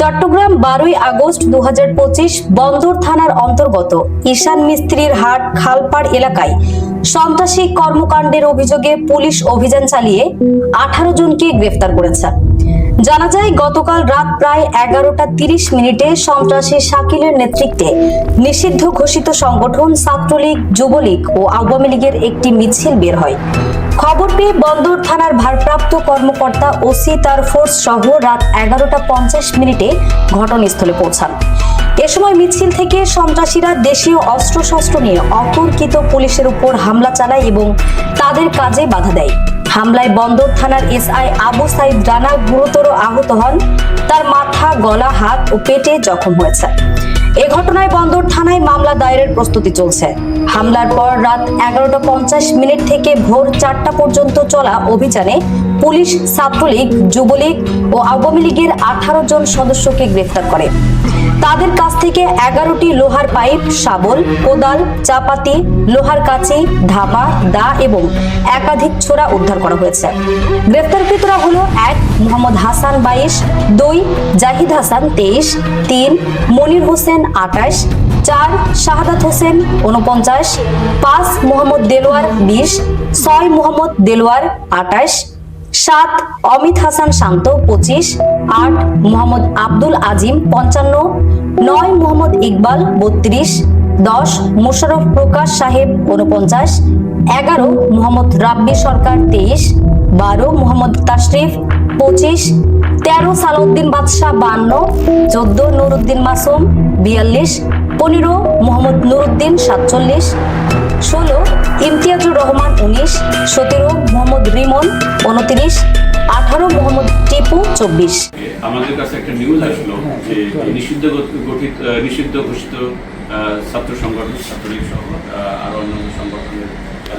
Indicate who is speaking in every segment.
Speaker 1: চট্টগ্রাম বারোই আগস্ট দুহাজার পঁচিশ বন্দর থানার অন্তর্গত ঈশান মিস্ত্রির হাট খালপাড় এলাকায় সন্ত্রাসী কর্মকাণ্ডের অভিযোগে পুলিশ অভিযান চালিয়ে আঠারো জনকে গ্রেফতার করেছে। জানা যায়, গতকাল রাত প্রায় এগারোটা তিরিশ মিনিটে সন্ত্রাসী শাকিলের নেতৃত্বে নিষিদ্ধ ঘোষিত সংগঠন ছাত্রলীগ, যুবলীগ ও আওয়ামী লীগের একটি মিছিল বের হয়। খবর পেয়ে বন্দর থানার ভারপ্রাপ্ত কর্মকর্তা ওসি তার ফোর্স সহ রাত এগারোটা পঞ্চাশ মিনিটে ঘটনাস্থলে পৌঁছান। এ সময় মিছিল থেকে সন্ত্রাসীরা দেশীয় অস্ত্রশস্ত্র নিয়ে অতর্কিত পুলিশের উপর হামলা চালায় এবং তাদের কাজে বাধা দেয়। হামলায় বন্দর থানার এসআই আবু সাইদ রানা গুরুতর আহত হন। তার মাথা, গলা, হাত ও পেটে জখম হয়েছে। এ ঘটনায় বন্দর থানায় মামলা দায়েরের প্রস্তুতি চলছে। হামলার পর রাত এগারোটা পঞ্চাশ মিনিট থেকে ভোর চারটা পর্যন্ত চলা অভিযানে পুলিশ, ছাত্রলীগ, যুবলীগ ও আওয়ামী লীগের আঠারো জন সদস্যকে গ্রেফতার করে। তাদের কাছ থেকে এগারোটি লোহার পাইপ, শাবল, কোদাল, চাপাতি, লোহার কাঁচি, ধাপা, দা এবং একাধিক ছোড়া উদ্ধার করা হয়েছে। গ্রেফতারকৃতরা হলো এক, মোহাম্মদ হাসান বাইশ, দুই, জাহিদ হাসান তেইশ, তিন, মনির হোসেন আটাশ চার শাহাদাত হোসেন উনপঞ্চাশ পাঁচ মোহাম্মদ দেলোয়ার বিশ, ছয় মোহাম্মদ দেলোয়ার আঠাশ, সাত অমিত হাসান শান্ত পঁচিশ, আট মোহাম্মদ আব্দুল আজিম পঞ্চান্ন, নয় মোহাম্মদ ইকবাল বত্রিশ, দশ মোশারফ প্রকাশ সাহেব উনপঞ্চাশ এগারো মোহাম্মদ রাব্বি সরকার তেইশ, বারো মোহাম্মদ তাশরিফ পঁচিশ, তেরো সালাউদ্দিন বাদশাহ বান্ন, চোদ্দ নুরুদ্দিন মাসুম বিয়াল্লিশ, পনেরো, মোহাম্মদ নুরুদ্দিন সাতচল্লিশ, ষোলো, ইমতিয়াজুর রহমান উনিশ, সতেরো, মোহাম্মদ রিমন উনত্রিশ, আঠারো, মোহাম্মদ টিপু চব্বিশ।
Speaker 2: আমাদের কাছে একটা নিউজ আসলো যে নিষিদ্ধ গঠিত নিষিদ্ধ ঘোষিত ছাত্র সংগঠন, ছাত্রলীগ সহ আরও অন্যান্য সংগঠনের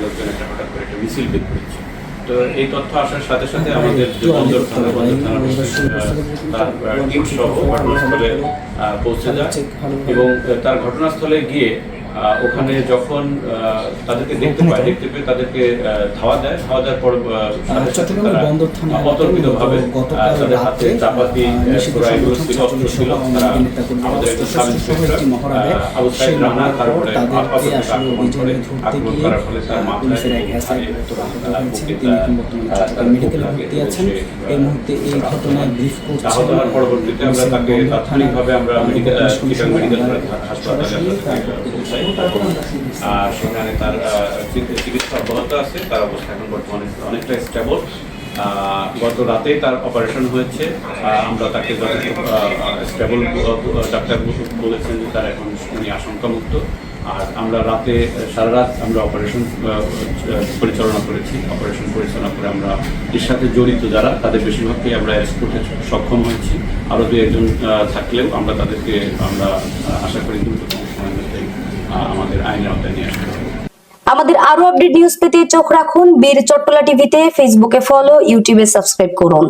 Speaker 2: লোকজন একটা হঠাৎ করে একটা মিছিল বের করেছে। তো এই তথ্য আসার সাথে সাথে আমাদের বন্দর থানা বন্দর থানা আহ, তার টিম সহ ঘটনাস্থলে পৌঁছে যায় এবং তার ঘটনাস্থলে গিয়ে ওখানে যখন আহ, তাদেরকে দেখতে পায় দেখতে পেয়ে তাদেরকে ধাওয়া দেয়। ধাওয়া দেওয়ার পর
Speaker 3: থানা
Speaker 2: অতর্কিতভাবে
Speaker 3: গতকাল
Speaker 2: তাদের হাতে
Speaker 3: রাতে,
Speaker 2: চাপাতি এগুলো ছিল অস্ত্র আমাদের সাব আবু রানা তারপরে
Speaker 3: তাদেরকে আসলে
Speaker 2: আক্রমণ করে
Speaker 3: ধরতে
Speaker 2: আক্রমণ
Speaker 3: গিয়ে
Speaker 2: করার ফলে তার মাথায় তার
Speaker 3: ভর্তি আছেন। এই মুহূর্তে এই ঘটনায় ব্রিফ করছেন
Speaker 2: আহত হওয়ার পরবর্তীতে আমরা তাকে তাৎক্ষণিকভাবে আমরা মেডিকেল মেডিকেল হাসপাতালে আমরা আর সেখানে তার চিকিৎসা অব্যাহত আছে তার অবস্থা এখন বর্তমানে অনেকটা স্টেবল গত রাতেই তার অপারেশন হয়েছে। আমরা তাকে স্টেবল ডাক্তার বলেছেন যে তার এখন উনি আশঙ্কামুক্ত। আর আমরা রাতে সারা রাত আমরা অপারেশন পরিচালনা করেছি। অপারেশন পরিচালনা করে আমরা এর সাথে জড়িত যারা তাদের বেশিরভাগকেই আমরা অ্যারেস্ট করতে সক্ষম হয়েছি। আরও দু একজন থাকলেও আমরা তাদেরকে আমরা আশা করি দ্রুততম সময়ের মধ্যেই আহ, আমাদের আইনের আওতায় নিয়ে আসতে হবে।
Speaker 1: আমাদের আরও আপডেট নিউজ পেতে চোখ রাখুন। বীর চট্টলা টিভিতে ফেসবুকে ফলো ইউটিউবে সাবস্ক্রাইব করুন।